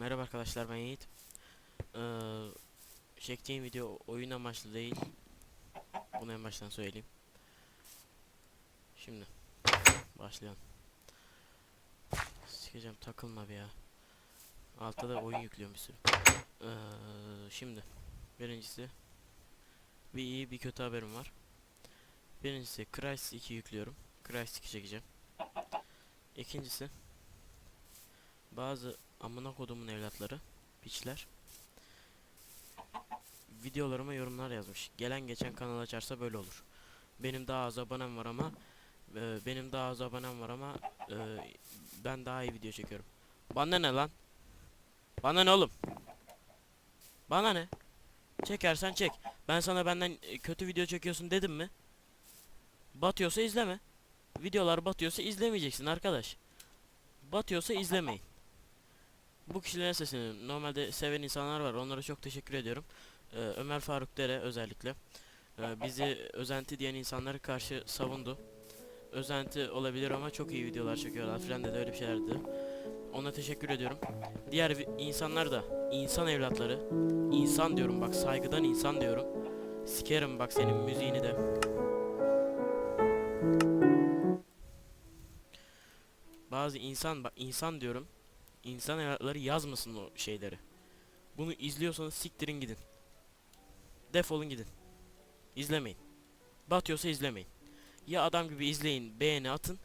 merhaba arkadaşlar ben Yiğit. Ee, çektiğim video oyun amaçlı değil. Bunu en baştan söyleyeyim. Şimdi başlayalım. Sikeceğim takılma bir ya. Altta da oyun yüklüyorum bir sürü. Ee, şimdi birincisi bir iyi bir kötü haberim var. Birincisi Crysis 2 yüklüyorum. Crysis 2 çekeceğim. İkincisi bazı amına kodumun evlatları piçler videolarıma yorumlar yazmış. Gelen geçen kanal açarsa böyle olur. Benim daha az abonem var ama e, benim daha az abonem var ama e, ben daha iyi video çekiyorum. Bana ne lan? Bana ne oğlum? Bana ne? Çekersen çek. Ben sana benden e, kötü video çekiyorsun dedim mi? Batıyorsa izleme. Videolar batıyorsa izlemeyeceksin arkadaş. Batıyorsa izlemeyin. Bu kişilere sesleniyorum. Normalde seven insanlar var. Onlara çok teşekkür ediyorum. Ee, Ömer Faruk Dere özellikle. Ee, bizi özenti diyen insanları karşı savundu. Özenti olabilir ama çok iyi videolar çekiyorlar filan dedi öyle bir şeyler dedi. Ona teşekkür ediyorum. Diğer insanlar da insan evlatları. insan diyorum bak saygıdan insan diyorum. Sikerim bak senin müziğini de. Bazı insan bak insan diyorum. İnsan evlatları yazmasın o şeyleri. Bunu izliyorsanız siktirin gidin. Defolun gidin. İzlemeyin. Batıyorsa izlemeyin. Ya adam gibi izleyin, beğeni atın.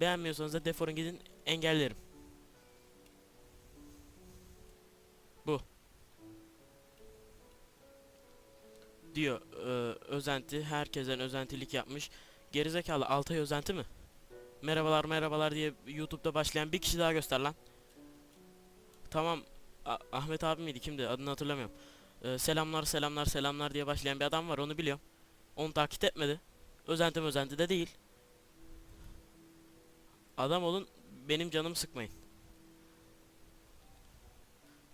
Beğenmiyorsanız da defolun gidin, engellerim. Bu. Diyor, e, özenti, herkesten özentilik yapmış. Gerizekalı Altay özenti mi? Merhabalar merhabalar diye YouTube'da başlayan bir kişi daha göster lan. Tamam. A- Ahmet abi miydi kimdi adını hatırlamıyorum. Ee, selamlar selamlar selamlar diye başlayan bir adam var onu biliyorum. Onu takip etmedi. Özenti özenti de değil. Adam olun benim canımı sıkmayın.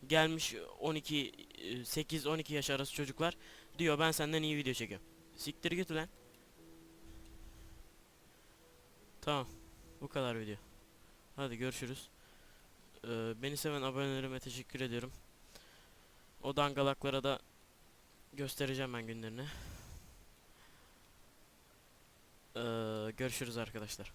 Gelmiş 12 8-12 yaş arası çocuklar diyor ben senden iyi video çekiyorum. Siktir git ulan. Tamam. Bu kadar video. Hadi görüşürüz. Ee, beni seven abonelerime teşekkür ediyorum. O dangalaklara da göstereceğim ben günlerini. Ee, görüşürüz arkadaşlar.